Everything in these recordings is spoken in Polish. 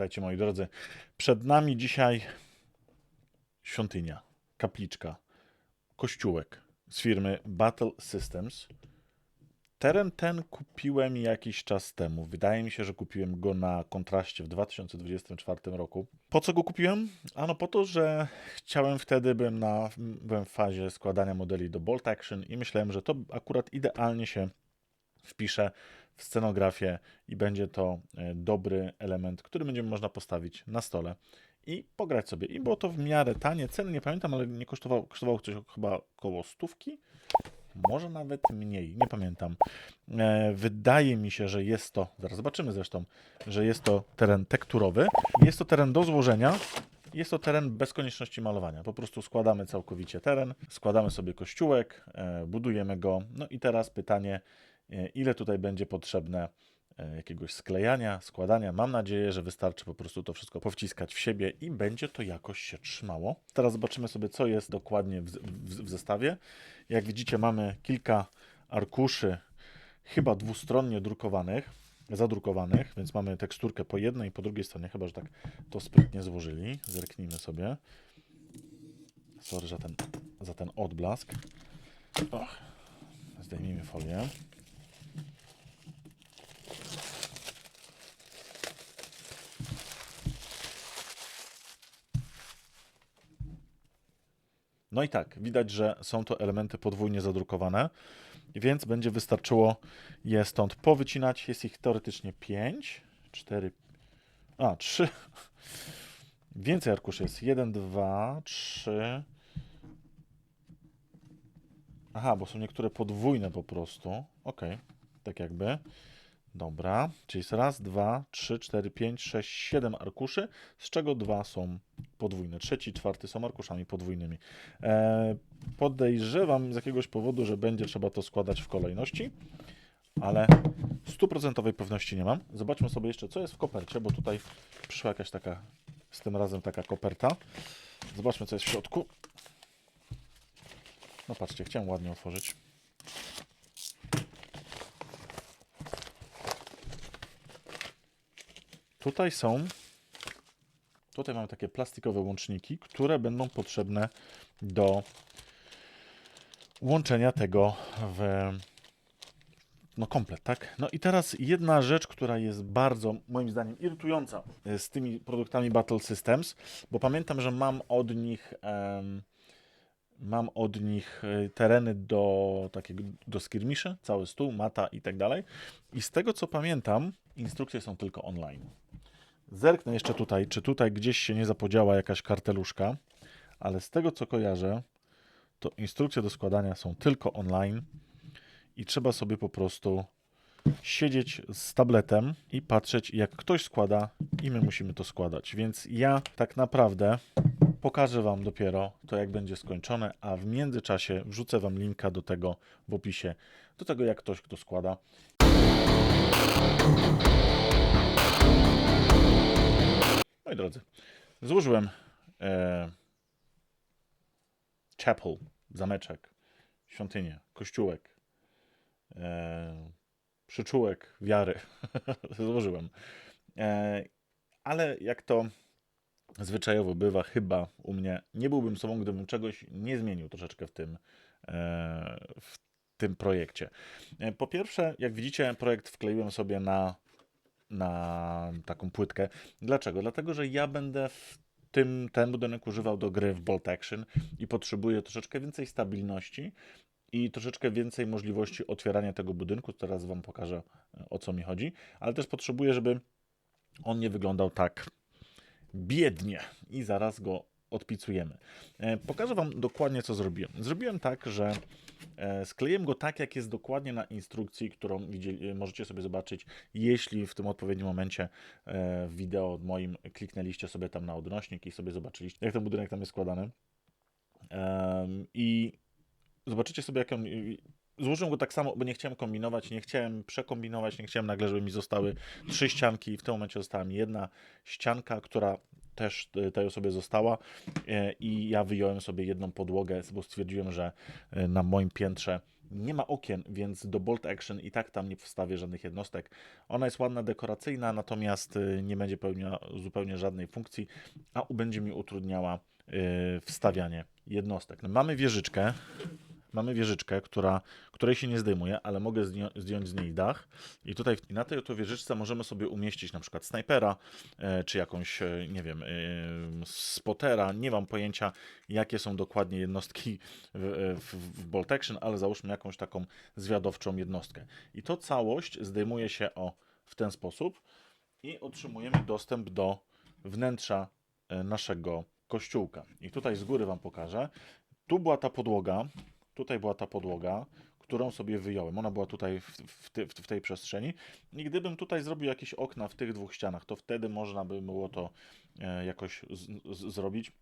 Witajcie moi drodzy. Przed nami dzisiaj świątynia, kapliczka, kościółek z firmy Battle Systems. Teren ten kupiłem jakiś czas temu. Wydaje mi się, że kupiłem go na kontraście w 2024 roku. Po co go kupiłem? Ano po to, że chciałem wtedy, byłem, na, byłem w fazie składania modeli do Bolt Action i myślałem, że to akurat idealnie się wpisze scenografię i będzie to e, dobry element, który będzie można postawić na stole i pograć sobie. I było to w miarę tanie. Ceny nie pamiętam, ale nie kosztowało, kosztowało coś chyba około stówki. Może nawet mniej, nie pamiętam. E, wydaje mi się, że jest to, zaraz zobaczymy zresztą, że jest to teren tekturowy. Jest to teren do złożenia. Jest to teren bez konieczności malowania. Po prostu składamy całkowicie teren, składamy sobie kościółek, e, budujemy go. No i teraz pytanie, ile tutaj będzie potrzebne e, jakiegoś sklejania, składania. Mam nadzieję, że wystarczy po prostu to wszystko powciskać w siebie i będzie to jakoś się trzymało. Teraz zobaczymy sobie, co jest dokładnie w, w, w zestawie. Jak widzicie, mamy kilka arkuszy, chyba dwustronnie drukowanych, zadrukowanych, więc mamy teksturkę po jednej i po drugiej stronie, chyba że tak to sprytnie złożyli. Zerknijmy sobie. Sorry za ten, za ten odblask. Och, zdejmijmy folię. No i tak, widać, że są to elementy podwójnie zadrukowane, więc będzie wystarczyło je stąd powycinać. Jest ich teoretycznie 5, 4, a 3. Więcej arkuszy jest. 1, 2, 3. Aha, bo są niektóre podwójne po prostu. Ok, tak jakby. Dobra, czyli jest raz, dwa, trzy, cztery, pięć, sześć, siedem arkuszy, z czego dwa są podwójne. Trzeci, czwarty są arkuszami podwójnymi. E, podejrzewam z jakiegoś powodu, że będzie trzeba to składać w kolejności, ale stuprocentowej pewności nie mam. Zobaczmy sobie jeszcze, co jest w kopercie, bo tutaj przyszła jakaś taka, z tym razem taka koperta. Zobaczmy, co jest w środku. No patrzcie, chciałem ładnie otworzyć. Tutaj są. Tutaj mamy takie plastikowe łączniki, które będą potrzebne do łączenia tego w no komplet, tak? No i teraz jedna rzecz, która jest bardzo, moim zdaniem, irytująca e, z tymi produktami Battle Systems, bo pamiętam, że mam od nich mam od nich e, tereny do takiego, do skirmiszy, cały stół, mata i tak dalej. I z tego co pamiętam, instrukcje są tylko online. Zerknę jeszcze tutaj, czy tutaj gdzieś się nie zapodziała jakaś karteluszka, ale z tego co kojarzę, to instrukcje do składania są tylko online i trzeba sobie po prostu siedzieć z tabletem i patrzeć, jak ktoś składa, i my musimy to składać. Więc ja tak naprawdę pokażę Wam dopiero to, jak będzie skończone, a w międzyczasie wrzucę Wam linka do tego w opisie, do tego, jak ktoś, kto składa. Moi drodzy, złożyłem e, chapel, zameczek, świątynię, kościółek, e, przyczółek wiary. złożyłem. E, ale jak to zwyczajowo bywa, chyba u mnie, nie byłbym sobą, gdybym czegoś nie zmienił troszeczkę w tym, e, w tym projekcie. E, po pierwsze, jak widzicie, projekt wkleiłem sobie na na taką płytkę. Dlaczego? Dlatego, że ja będę w tym, ten budynek używał do gry w Bolt Action i potrzebuję troszeczkę więcej stabilności i troszeczkę więcej możliwości otwierania tego budynku. Teraz Wam pokażę o co mi chodzi, ale też potrzebuję, żeby on nie wyglądał tak biednie i zaraz go odpicujemy. E, pokażę Wam dokładnie, co zrobiłem. Zrobiłem tak, że e, skleiłem go tak, jak jest dokładnie na instrukcji, którą widzieli, możecie sobie zobaczyć, jeśli w tym odpowiednim momencie e, w wideo moim kliknęliście sobie tam na odnośnik i sobie zobaczyliście, jak ten budynek tam jest składany. I zobaczycie sobie, jak on złożyłem go tak samo, bo nie chciałem kombinować, nie chciałem przekombinować, nie chciałem nagle, żeby mi zostały trzy ścianki. W tym momencie została mi jedna ścianka, która też tej osobie została e, i ja wyjąłem sobie jedną podłogę, bo stwierdziłem, że e, na moim piętrze Nie ma okien, więc do Bolt Action i tak tam nie wstawię żadnych jednostek. Ona jest ładna, dekoracyjna, natomiast nie będzie pełniła zupełnie żadnej funkcji, a będzie mi utrudniała wstawianie jednostek. No, mamy wieżyczkę, mamy wieżyczkę, która, której się nie zdejmuje, ale mogę zdją- zdjąć z niej dach. I tutaj na tej oto wieżyczce możemy sobie umieścić na przykład snajpera, e, czy jakąś, e, nie wiem, e, spotera. Nie mam pojęcia, jakie są dokładnie jednostki w, w, w Bolt Action, ale załóżmy jakąś taką zwiadowczą jednostkę. I to całość zdejmuje się o w ten sposób i otrzymujemy dostęp do wnętrza naszego kościółka. I tutaj z góry Wam pokażę. Tu była ta podłoga, tutaj była ta podłoga, którą sobie wyjąłem. Ona była tutaj w, w, w tej przestrzeni. I gdybym tutaj zrobił jakieś okna w tych dwóch ścianach, to wtedy można by było to e, jakoś z, z, zrobić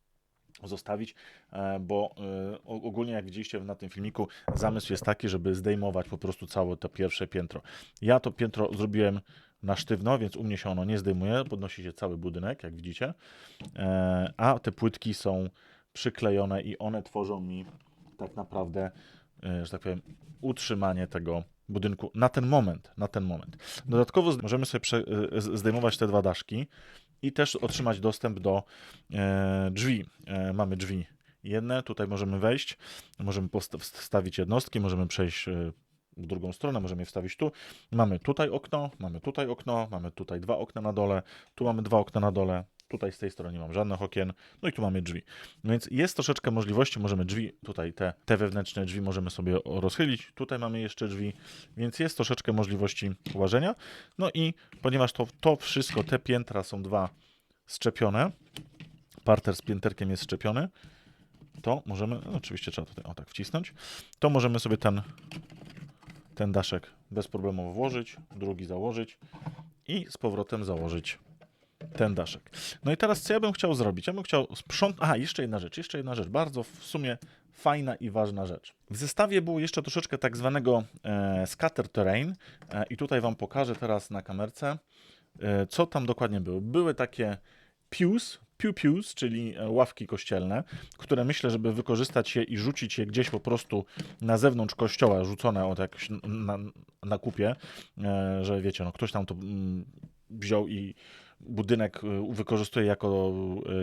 zostawić, e, bo e, ogólnie jak widzieliście na tym filmiku, zamysł jest taki, żeby zdejmować po prostu całe to pierwsze piętro. Ja to piętro zrobiłem na sztywno, więc u mnie się ono nie zdejmuje, podnosi się cały budynek, jak widzicie, a te płytki są przyklejone i one tworzą mi tak naprawdę, e, że tak powiem, utrzymanie tego budynku na ten moment, na ten moment. Dodatkowo możemy sobie e, zdejmować te dwa daszki i też otrzymać dostęp do e, drzwi. Mamy drzwi jedne, tutaj możemy wejść, możemy wstawić jednostki, możemy przejść w drugą stronę, możemy je wstawić tu. Mamy tutaj okno, mamy tutaj okno, mamy tutaj dwa okna na dole, tu mamy dwa okna na dole, tutaj z tej strony nie mam żadnych okien, no i tu mamy drzwi. No więc jest troszeczkę możliwości, możemy drzwi, tutaj te, te wewnętrzne drzwi możemy sobie rozchylić, tutaj mamy jeszcze drzwi, więc jest troszeczkę możliwości łażenia. No i ponieważ to, to wszystko, te piętra są dwa szczepione, parter z pięterkiem jest szczepiony, to możemy, no oczywiście trzeba tutaj o tak wcisnąć, to możemy sobie ten, ten daszek bez problemu włożyć, drugi założyć i z powrotem założyć ten daszek. No i teraz co ja bym chciał zrobić? Ja bym chciał sprzątnąć. Aha, jeszcze jedna rzecz, jeszcze jedna rzecz, bardzo w sumie fajna i ważna rzecz. W zestawie było jeszcze troszeczkę tak zwanego e, scatter terrain e, i tutaj wam pokażę teraz na kamerce, e, co tam dokładnie było. Były takie pews, pew pews, czyli e, ławki kościelne, które myślę, żeby wykorzystać je i rzucić je gdzieś po prostu na zewnątrz kościoła, rzucone od jakoś na, na kupie, e, że wiecie, no ktoś tam to mm, wziął i budynek y, wykorzystuje jako,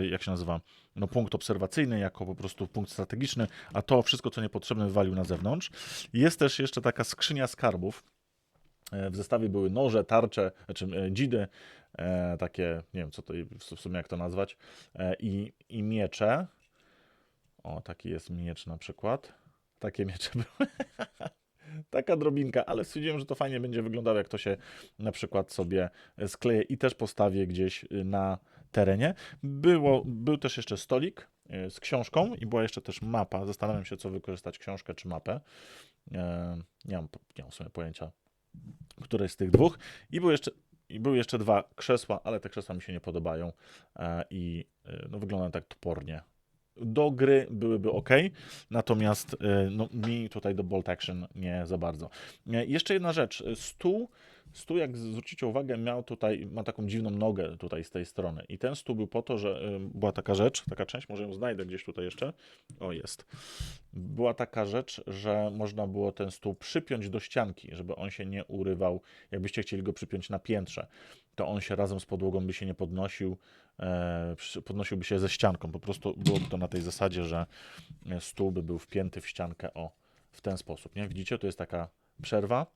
y, jak się nazywa, no punkt obserwacyjny, jako po prostu punkt strategiczny, a to wszystko, co niepotrzebne, wywalił na zewnątrz. Jest też jeszcze taka skrzynia skarbów. E, W zestawie były noże, tarcze, znaczy e, dzidy, e, takie, nie wiem co to w sumie jak to nazwać, i, i miecze. O, taki jest miecz na przykład. Takie miecze były. Taka drobinka, ale stwierdziłem, że to fajnie będzie wyglądało, jak to się na przykład sobie skleję i też postawię gdzieś y, na terenie. Było, był też jeszcze stolik y, z książką i była jeszcze też mapa. Zastanawiam się, co wykorzystać, książkę czy mapę. E, Nie mam, nie mam w sumie pojęcia, które z tych dwóch. I były jeszcze, i były jeszcze dwa krzesła, ale te krzesła mi się nie podobają e, i y, no, wyglądają tak topornie. Do gry byłyby ok, natomiast y, no, mi tutaj do Bolt Action nie za bardzo. E, Jeszcze jedna rzecz. Stół, stół, jak zwrócicie uwagę, miał tutaj, ma taką dziwną nogę tutaj z tej strony. I ten stół był po to, że y, była taka rzecz, taka część, może ją znajdę gdzieś tutaj jeszcze. O, jest. Była taka rzecz, że można było ten stół przypiąć do ścianki, żeby on się nie urywał. Jakbyście chcieli go przypiąć na piętrze, to on się razem z podłogą by się nie podnosił, e, podnosiłby się ze ścianką. Po prostu byłoby to na tej zasadzie, że e, stół by był wpięty w ściankę, o, w ten sposób, nie? Widzicie, to jest taka przerwa,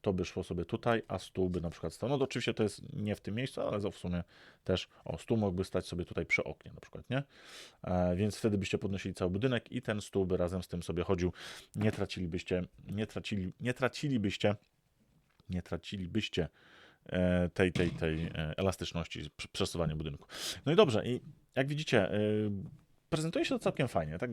to by szło sobie tutaj, a stół by na przykład stał. No to oczywiście to jest nie w tym miejscu, ale w sumie też, o, stół mógłby stać sobie tutaj przy oknie na przykład, nie? E, więc wtedy byście podnosili cały budynek i ten stół by razem z tym sobie chodził. Nie tracilibyście, nie tracili, nie tracilibyście, nie tracilibyście e, tej, tej, tej e, elastyczności przesuwania budynku. No i dobrze, i jak widzicie, e, prezentuje się to całkiem fajnie, tak,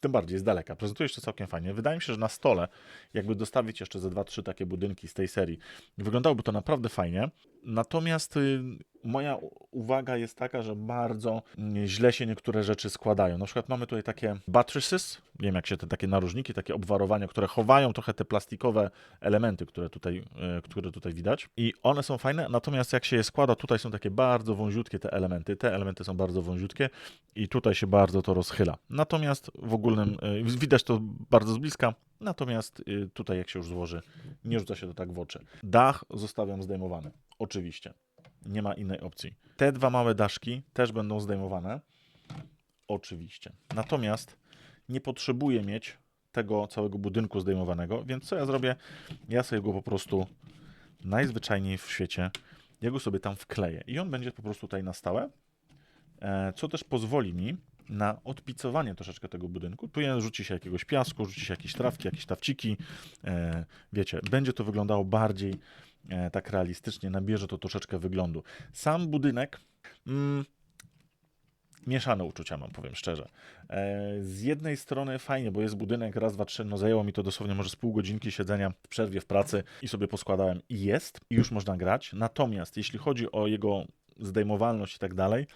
tym bardziej z daleka, prezentuje się to całkiem fajnie. Wydaje mi się, że na stole, jakby dostawić jeszcze ze dwa, trzy takie budynki z tej serii, wyglądałoby to naprawdę fajnie. Natomiast y, moja uwaga jest taka, że bardzo mm, źle się niektóre rzeczy składają. Na przykład mamy tutaj takie buttresses, nie wiem jak się te takie narożniki, takie obwarowania, które chowają trochę te plastikowe elementy, które tutaj, y, które tutaj widać. I one są fajne, natomiast jak się je składa, tutaj są takie bardzo wąziutkie te elementy. Te elementy są bardzo wąziutkie i tutaj się bardzo to rozchyla. Natomiast w ogólnym, y, widać to bardzo z bliska, natomiast y, tutaj jak się już złoży, nie rzuca się to tak w oczy. Dach zostawiam zdejmowany, oczywiście. Nie ma innej opcji. Te dwa małe daszki też będą zdejmowane, oczywiście. Natomiast nie potrzebuję mieć tego całego budynku zdejmowanego, więc co ja zrobię? Ja sobie go po prostu najzwyczajniej w świecie, ja go sobie tam wkleję i on będzie po prostu tutaj na stałe, e, co też pozwoli mi na odpicowanie troszeczkę tego budynku. Tu rzuci się jakiegoś piasku, rzuci się jakieś trawki, jakieś tawciki, e, wiecie, będzie to wyglądało bardziej tak realistycznie, nabierze to troszeczkę wyglądu. Sam budynek... Mm, mieszane uczucia mam, powiem szczerze. E, z jednej strony fajnie, bo jest budynek, raz, dwa, trzy, no zajęło mi to dosłownie może z pół godzinki siedzenia w przerwie w pracy i sobie poskładałem i jest, i już można grać. Natomiast jeśli chodzi o jego zdejmowalność i tak dalej,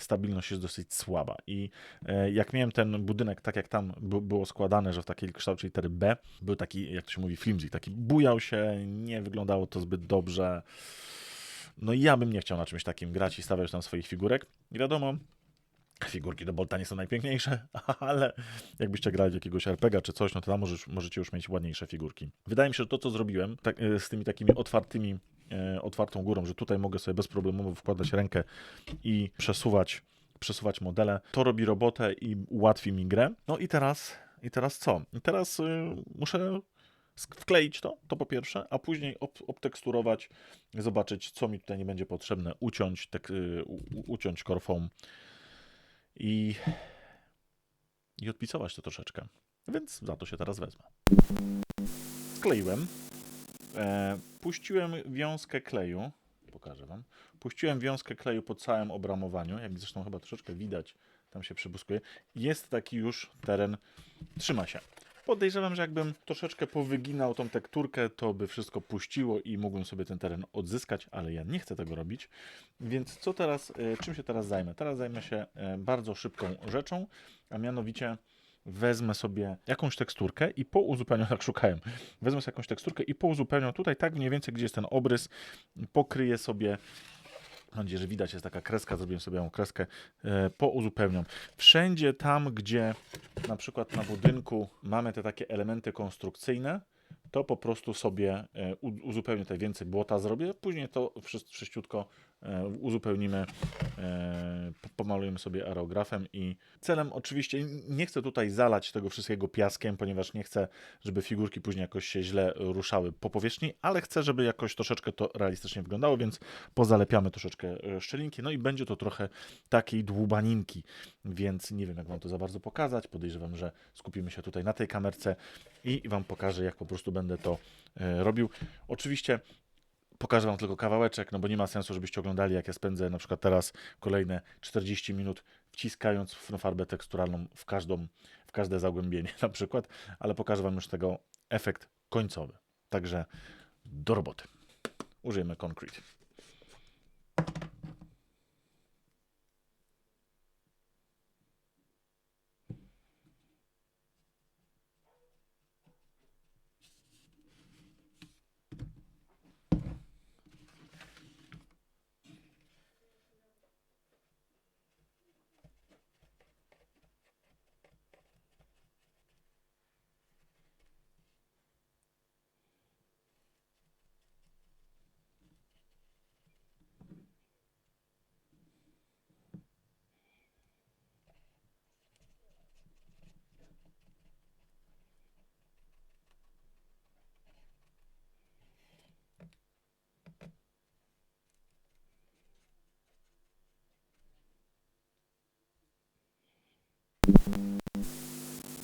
stabilność jest dosyć słaba. I e, jak miałem ten budynek, tak jak tam by, było składane, że w takiej kształcie litery B, był taki, jak to się mówi, flimsy, taki bujał się, nie wyglądało to zbyt dobrze. No i ja bym nie chciał na czymś takim grać i stawiać tam swoich figurek. I wiadomo, figurki do Bolta nie są najpiękniejsze, ale jakbyście grali jakiegoś RPGa czy coś, no to tam możecie już mieć ładniejsze figurki. Wydaje mi się, że to, co zrobiłem tak, e, z tymi takimi otwartymi, otwartą górą, że tutaj mogę sobie bezproblemowo wkładać rękę i przesuwać, przesuwać modele, to robi robotę i ułatwi mi grę. No i teraz, i teraz co? I teraz y, muszę wkleić to, to po pierwsze, a później ob, obteksturować, zobaczyć, co mi tutaj nie będzie potrzebne, uciąć, tek, y, u, uciąć korfą i, i odpicować to troszeczkę. Więc za to się teraz wezmę. Skleiłem. E, puściłem wiązkę kleju. Pokażę Wam. Puściłem wiązkę kleju po całym obramowaniu. Jak zresztą chyba troszeczkę widać, tam się przybuskuje. Jest taki już teren. Trzyma się. Podejrzewam, że jakbym troszeczkę powyginał tą tekturkę, to by wszystko puściło i mógłbym sobie ten teren odzyskać, ale ja nie chcę tego robić. Więc co teraz, e, czym się teraz zajmę? Teraz zajmę się e, bardzo szybką rzeczą, a mianowicie wezmę sobie jakąś teksturkę i po uzupełnieniu, tak szukałem, wezmę sobie jakąś teksturkę i po uzupełnieniu tutaj, tak mniej więcej, gdzie jest ten obrys, pokryję sobie Mam nadzieję, że widać, jest taka kreska, zrobiłem sobie ją kreskę, e, pouzupełniam. Wszędzie tam, gdzie na przykład na budynku mamy te takie elementy konstrukcyjne, to po prostu sobie e, uzupełnię tutaj więcej błota zrobię, później to wszy- wszyściutko e, uzupełnimy, e, po- pomalujemy sobie aerografem i celem oczywiście nie chcę tutaj zalać tego wszystkiego piaskiem, ponieważ nie chcę, żeby figurki później jakoś się źle ruszały po powierzchni, ale chcę, żeby jakoś troszeczkę to realistycznie wyglądało, więc pozalepiamy troszeczkę e, szczelinki, no i będzie to trochę takiej dłubaninki, więc nie wiem jak Wam to za bardzo pokazać, podejrzewam, że skupimy się tutaj na tej kamerce i Wam pokażę jak po prostu będę to e, robił. Oczywiście pokażę Wam tylko kawałeczek, no bo nie ma sensu, żebyście oglądali, jak ja spędzę na przykład teraz kolejne 40 minut wciskając farbę teksturalną w, każdą, w każde zagłębienie na przykład, ale pokażę Wam już tego efekt końcowy. Także do roboty. Użyjemy Concrete.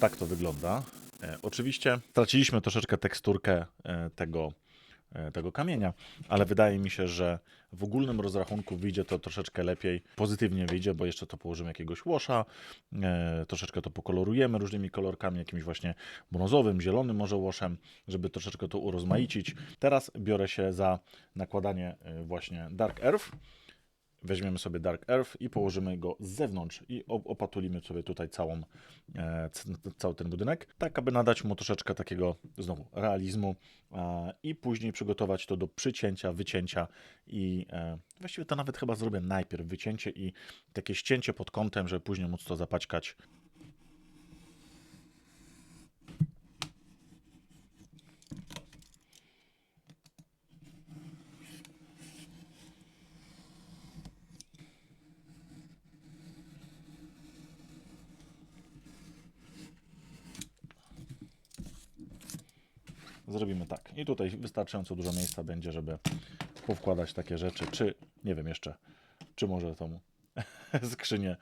Tak to wygląda. E, oczywiście straciliśmy troszeczkę teksturkę e, tego, e, tego kamienia, ale wydaje mi się, że w ogólnym rozrachunku wyjdzie to troszeczkę lepiej, pozytywnie wyjdzie, bo jeszcze to położymy jakiegoś łosza, troszeczkę to pokolorujemy różnymi kolorkami, jakimś właśnie brązowym, zielonym może łoszem, żeby troszeczkę to urozmaicić. Teraz biorę się za nakładanie właśnie Dark Earth. Weźmiemy sobie Dark Earth i położymy go z zewnątrz i opatulimy sobie tutaj całą, e, cały ten budynek, tak aby nadać mu troszeczkę takiego znowu realizmu e, i później przygotować to do przycięcia, wycięcia i e, właściwie to nawet chyba zrobię najpierw wycięcie i takie ścięcie pod kątem, żeby później móc to zapaćkać Zrobimy tak. I tutaj wystarczająco dużo miejsca będzie, żeby powkładać takie rzeczy, czy nie wiem jeszcze, czy może tą skrzynię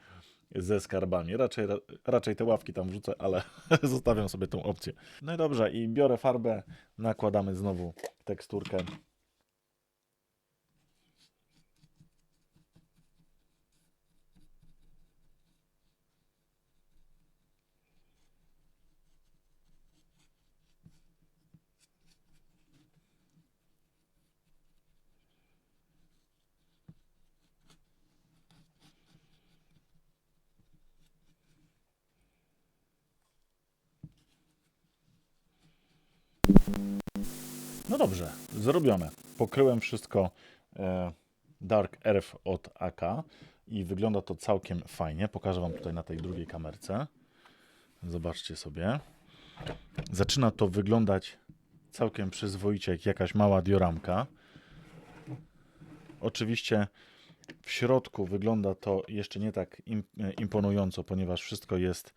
ze skarbami. Raczej, raczej te ławki tam wrzucę, ale zostawiam sobie tą opcję. No i dobrze, i biorę farbę, nakładamy znowu teksturkę. No dobrze, zrobione. Pokryłem wszystko e, Dark Earth od AK i wygląda to całkiem fajnie. Pokażę Wam tutaj na tej drugiej kamerce. Zobaczcie sobie. Zaczyna to wyglądać całkiem przyzwoicie, jak jakaś mała dioramka. Oczywiście w środku wygląda to jeszcze nie tak e, imponująco, ponieważ wszystko jest,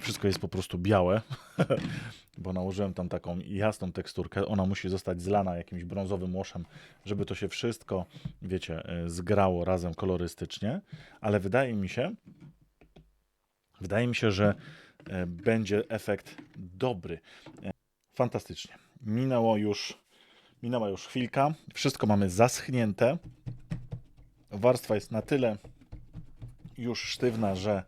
wszystko jest po prostu białe, bo nałożyłem tam taką jasną teksturkę. Ona musi zostać zlana jakimś brązowym łoszem, żeby to się wszystko, wiecie, e, zgrało razem kolorystycznie, ale wydaje mi się, wydaje mi się, że e, będzie efekt dobry. Fantastycznie. Minęło już, minęła już chwilka, wszystko mamy zaschnięte warstwa jest na tyle już sztywna, że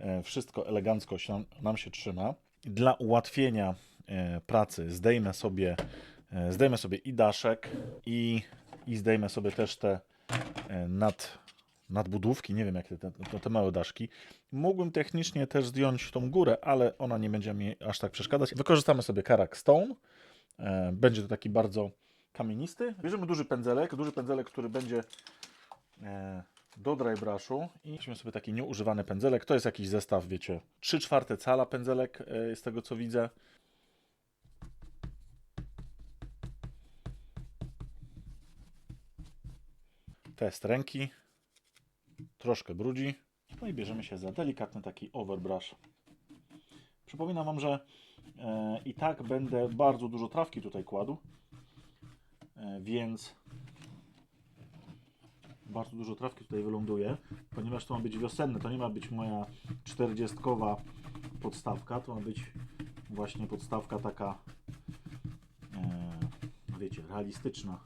e, wszystko elegancko się, nam się trzyma. Dla ułatwienia e, pracy zdejmę sobie, e, zdejmę sobie i daszek i, i zdejmę sobie też te nad, nadbudówki, nie wiem jak te, te, te małe daszki. Mógłbym technicznie też zdjąć tą górę, ale ona nie będzie mi aż tak przeszkadzać. Wykorzystamy sobie karak stone. Będzie to taki bardzo kamienisty. Bierzemy duży pędzelek, duży pędzelek, który będzie do dry i weźmy sobie taki nieużywany pędzelek. To jest jakiś zestaw, wiecie, 3 czwarte cala pędzelek e, z tego co widzę. Test ręki. Troszkę brudzi. No i bierzemy się za delikatny taki overbrush. Przypominam Wam, że e, i tak będę bardzo dużo trawki tutaj kładł, e, więc bardzo dużo trawki tutaj wyląduje, ponieważ to ma być wiosenne, to nie ma być moja czterdziestkowa podstawka, to ma być właśnie podstawka taka, e, wiecie, realistyczna.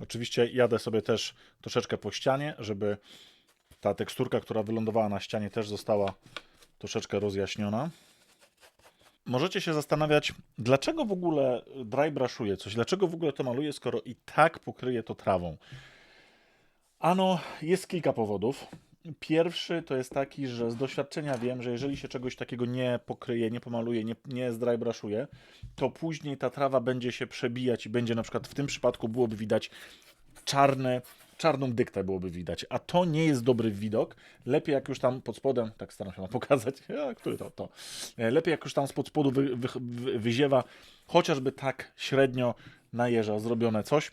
Oczywiście jadę sobie też troszeczkę po ścianie, żeby ta teksturka, która wylądowała na ścianie też została troszeczkę rozjaśniona. Możecie się zastanawiać, dlaczego w ogóle dry brushuję coś, dlaczego w ogóle to maluję, skoro i tak pokryję to trawą. Ano, jest kilka powodów. Pierwszy to jest taki, że z doświadczenia wiem, że jeżeli się czegoś takiego nie pokryje, nie pomaluje, nie, nie zdry brushuje, to później ta trawa będzie się przebijać i będzie na przykład w tym przypadku byłoby widać czarne, czarną dyktę byłoby widać, a to nie jest dobry widok. Lepiej jak już tam pod spodem, tak staram się pokazać, a, który to, to. E, Lepiej jak już tam spod spodu wy, wy, wy, wyziewa chociażby tak średnio na jeża zrobione coś,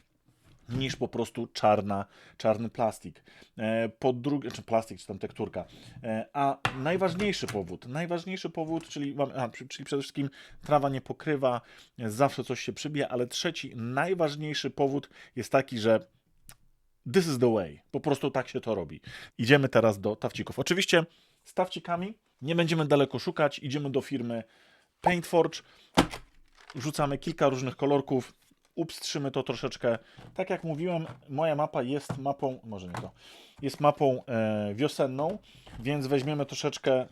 niż po prostu czarna, czarny plastik. E, Po drugie, czy plastik, czy tam tekturka. E, A najważniejszy powód, najważniejszy powód, czyli, czyli przede wszystkim trawa nie pokrywa, zawsze coś się przybija, ale trzeci, najważniejszy powód jest taki, że this is the way. Po prostu tak się to robi. Idziemy teraz do tawcików. Oczywiście z tawcikami nie będziemy daleko szukać. Idziemy do firmy Paintforge. Wrzucamy kilka różnych kolorków. Upstrzymy to troszeczkę. Tak jak mówiłem, moja mapa jest mapą, może nie to, jest mapą e, wiosenną, więc weźmiemy troszeczkę,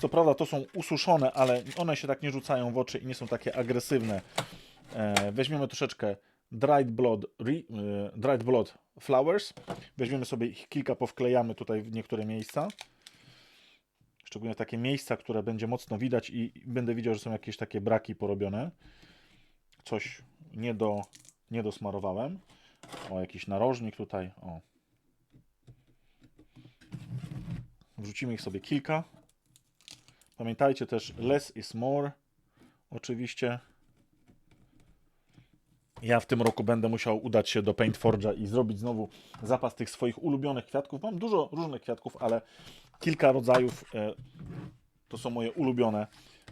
co prawda to są ususzone, ale one się tak nie rzucają w oczy i nie są takie agresywne. E, weźmiemy troszeczkę Dried Blood, re, e, dried blood Flowers. Weźmiemy sobie ich kilka, powklejamy tutaj w niektóre miejsca. Szczególnie takie miejsca, które będzie mocno widać i będę widział, że są jakieś takie braki porobione. Coś nie, do, nie dosmarowałem. O, jakiś narożnik tutaj. O. Wrzucimy ich sobie kilka. Pamiętajcie też, less is more. Oczywiście. Ja w tym roku będę musiał udać się do Paint Forge'a i zrobić znowu zapas tych swoich ulubionych kwiatków. Mam dużo różnych kwiatków, ale kilka rodzajów e, to są moje ulubione,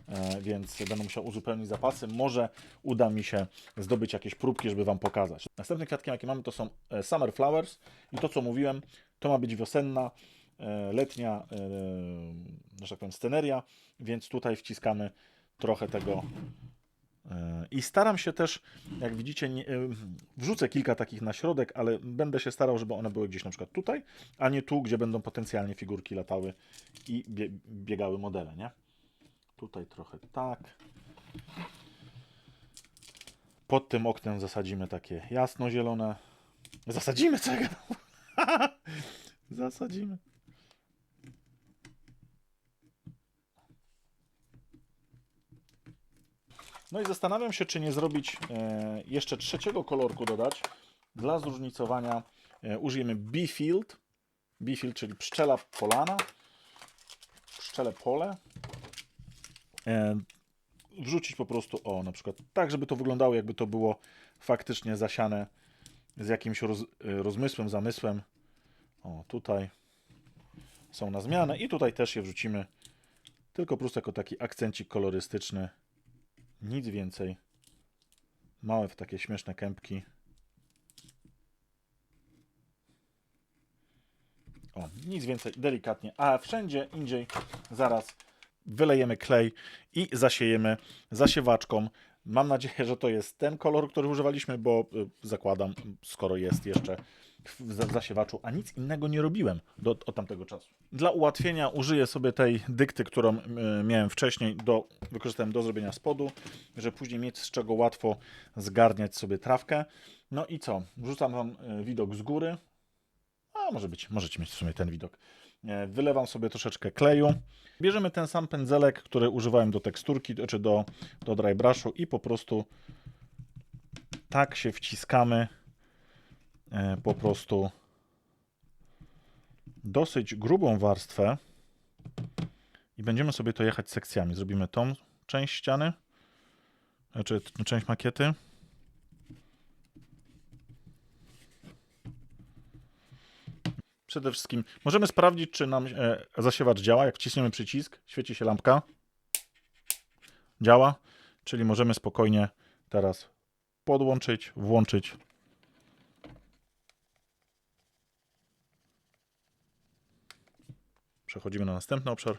e, więc będę musiał uzupełnić zapasy. Może uda mi się zdobyć jakieś próbki, żeby Wam pokazać. Następnym kwiatkiem, jakie mamy, to są e, Summer Flowers i to, co mówiłem, to ma być wiosenna, e, letnia, e, że tak powiem, sceneria, więc tutaj wciskamy trochę tego I staram się też, jak widzicie, nie, e, wrzucę kilka takich na środek, ale będę się starał, żeby one były gdzieś na przykład tutaj, a nie tu, gdzie będą potencjalnie figurki latały i bie, biegały modele, nie? Tutaj trochę tak. Pod tym oknem zasadzimy takie jasno-zielone. Zasadzimy co ja? Zasadzimy. No i zastanawiam się, czy nie zrobić e, jeszcze trzeciego kolorku dodać. Dla zróżnicowania e, użyjemy Beefield. Beefield, czyli pszczela polana. Pszczele pole. E, wrzucić po prostu, o na przykład tak, żeby to wyglądało jakby to było faktycznie zasiane z jakimś roz, rozmysłem, zamysłem. O, tutaj są na zmianę i tutaj też je wrzucimy tylko po prostu jako taki akcencik kolorystyczny. Nic więcej. Małe w takie śmieszne kępki. O, nic więcej, delikatnie. A wszędzie indziej zaraz wylejemy klej i zasiejemy zasiewaczką. Mam nadzieję, że to jest ten kolor, który używaliśmy, bo y, zakładam, skoro jest jeszcze w za- zasiewaczu, a nic innego nie robiłem do, od tamtego czasu. Dla ułatwienia użyję sobie tej dykty, którą y, miałem wcześniej, do, wykorzystałem do zrobienia spodu, żeby później mieć z czego łatwo zgarniać sobie trawkę. No i co? Wrzucam Wam y, widok z góry. A może być, możecie mieć w sumie ten widok. E, Wylewam sobie troszeczkę kleju. Bierzemy ten sam pędzelek, który używałem do teksturki, czy do, do dry brushu i po prostu tak się wciskamy e, po prostu dosyć grubą warstwę i będziemy sobie to jechać sekcjami. Zrobimy tą część ściany, znaczy t- część makiety. Przede wszystkim możemy sprawdzić, czy nam e, zasiewacz działa. Jak wciśniemy przycisk, świeci się lampka. Działa, czyli możemy spokojnie teraz podłączyć, włączyć. Przechodzimy na następny obszar.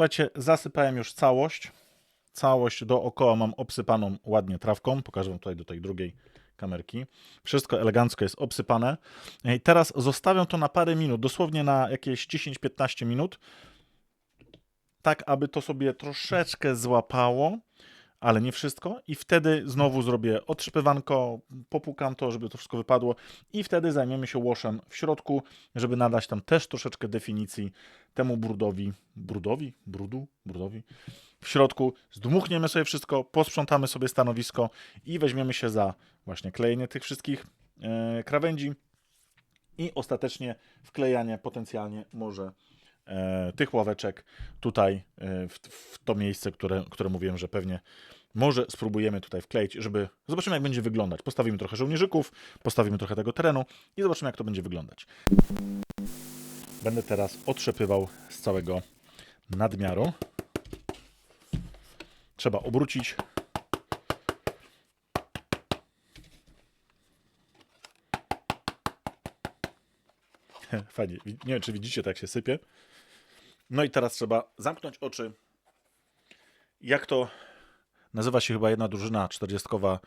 Słuchajcie, zasypałem już całość. Całość dookoła mam obsypaną ładnie trawką. Pokażę wam tutaj do tej drugiej kamerki. Wszystko elegancko jest obsypane. I teraz zostawiam to na parę minut, dosłownie na jakieś 10-15 minut, tak aby to sobie troszeczkę złapało, ale nie wszystko. I wtedy znowu zrobię otrzypywanko, popukam to, żeby to wszystko wypadło i wtedy zajmiemy się łosem w środku, żeby nadać tam też troszeczkę definicji temu brudowi, brudowi, brudu, brudowi. W środku zdmuchniemy sobie wszystko, posprzątamy sobie stanowisko i weźmiemy się za właśnie klejenie tych wszystkich e, krawędzi i ostatecznie wklejanie potencjalnie może tych ławeczek tutaj e, w, w to miejsce, które, które mówiłem, że pewnie może spróbujemy tutaj wkleić, żeby zobaczymy jak będzie wyglądać. Postawimy trochę żołnierzyków, postawimy trochę tego terenu i zobaczymy jak to będzie wyglądać. Będę teraz otrzepywał z całego nadmiaru. Trzeba obrócić. Fajnie. Nie wiem, czy widzicie, tak się sypie. No i teraz trzeba zamknąć oczy. Jak to nazywa się chyba jedna drużyna czterdziestkowa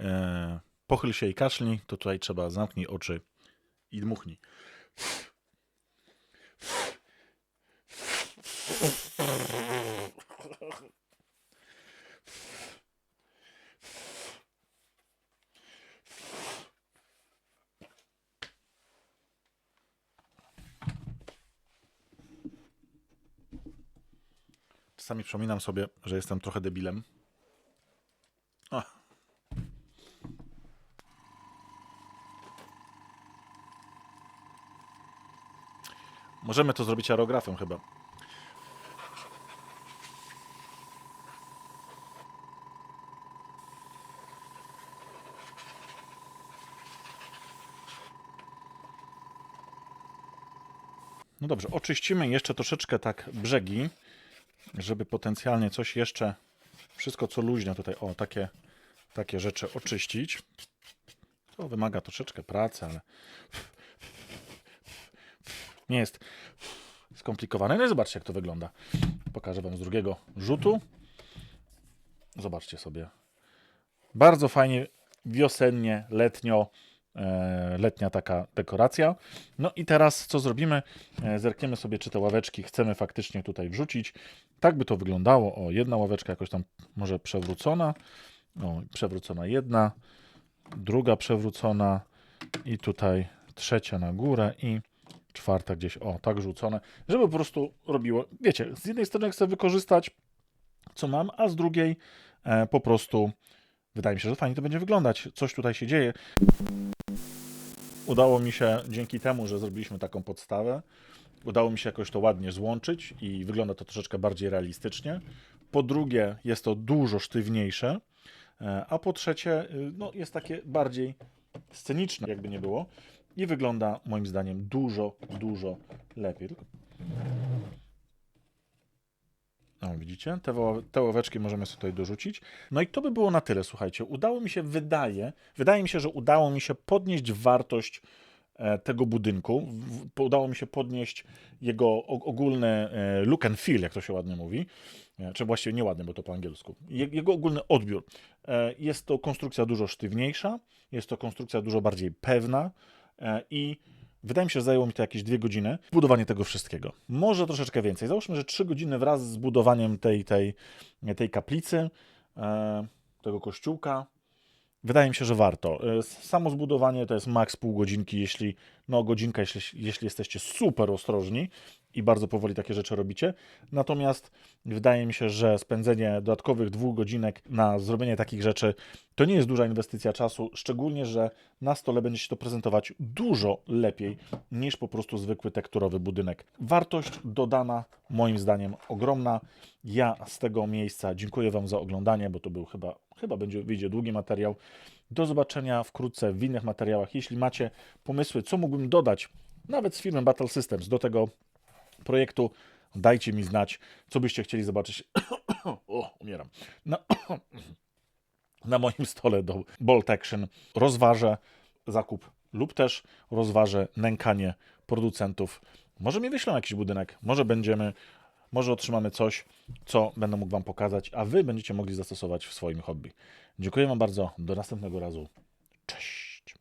e, pochyl się i kaszlnij, to tutaj trzeba zamknij oczy i dmuchnij. Czasami przypominam sobie, że jestem trochę debilem. O. Możemy to zrobić aerografem chyba. No dobrze, oczyścimy jeszcze troszeczkę tak brzegi, żeby potencjalnie coś jeszcze, wszystko co luźne tutaj, o takie, takie rzeczy oczyścić. To wymaga troszeczkę pracy, ale nie jest skomplikowane. No i zobaczcie, jak to wygląda. Pokażę Wam z drugiego rzutu. Zobaczcie sobie. Bardzo fajnie, wiosennie, letnio, letnia taka dekoracja. No i teraz co zrobimy? E, zerkniemy sobie, czy te ławeczki chcemy faktycznie tutaj wrzucić. Tak by to wyglądało. O, jedna ławeczka jakoś tam może przewrócona. O, przewrócona jedna, druga przewrócona i tutaj trzecia na górę i czwarta gdzieś, o, tak rzucone, żeby po prostu robiło, wiecie, z jednej strony chcę wykorzystać, co mam, a z drugiej e, po prostu wydaje mi się, że fajnie to będzie wyglądać. Coś tutaj się dzieje. Udało mi się dzięki temu, że zrobiliśmy taką podstawę, udało mi się jakoś to ładnie złączyć i wygląda to troszeczkę bardziej realistycznie. Po drugie, jest to dużo sztywniejsze, e, a po trzecie, y, no, jest takie bardziej sceniczne, jakby nie było i wygląda moim zdaniem dużo, dużo lepiej. O, widzicie? Te, ło- te ławeczki możemy sobie tutaj dorzucić. No i to by było na tyle, słuchajcie. Udało mi się, wydaje, wydaje mi się, że udało mi się podnieść wartość e, tego budynku. Udało mi się podnieść jego ogólny e, look and feel, jak to się ładnie mówi. E, Czy właściwie nieładnie, bo to po angielsku. Je- Jego ogólny odbiór. Jest to konstrukcja dużo sztywniejsza, jest to konstrukcja dużo bardziej pewna i wydaje mi się, że zajęło mi to jakieś dwie godziny budowanie tego wszystkiego. Może troszeczkę więcej. Załóżmy, że trzy godziny wraz z budowaniem tej, tej, tej kaplicy, e, tego kościółka. Wydaje mi się, że warto. E, Samo zbudowanie to jest maks pół godzinki, jeśli, no godzinka, jeśli, jeśli jesteście super ostrożni i bardzo powoli takie rzeczy robicie. Natomiast wydaje mi się, że spędzenie dodatkowych dwóch godzinek na zrobienie takich rzeczy to nie jest duża inwestycja czasu, szczególnie, że na stole będzie się to prezentować dużo lepiej niż po prostu zwykły tekturowy budynek. Wartość dodana, moim zdaniem, ogromna. Ja z tego miejsca dziękuję Wam za oglądanie, bo to był chyba, chyba będzie wyjdzie długi materiał. Do zobaczenia wkrótce w innych materiałach. Jeśli macie pomysły, co mógłbym dodać, nawet z firmy Battle Systems, do tego projektu, dajcie mi znać, co byście chcieli zobaczyć. o, umieram. Na, na moim stole do Bolt Action rozważę zakup lub też rozważę nękanie producentów. Może mi wyślą jakiś budynek, może będziemy, może otrzymamy coś, co będę mógł Wam pokazać, a Wy będziecie mogli zastosować w swoim hobby. Dziękuję Wam bardzo. Do następnego razu. Cześć.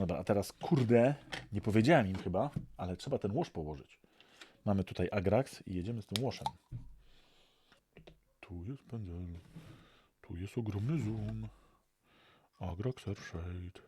Dobra, a teraz kurde, nie powiedziałem im chyba, ale trzeba ten łoż położyć. Mamy tutaj Agrax i jedziemy z tym łożem. Tu jest pędzel. Tu jest ogromny zoom. Agrax Airshade.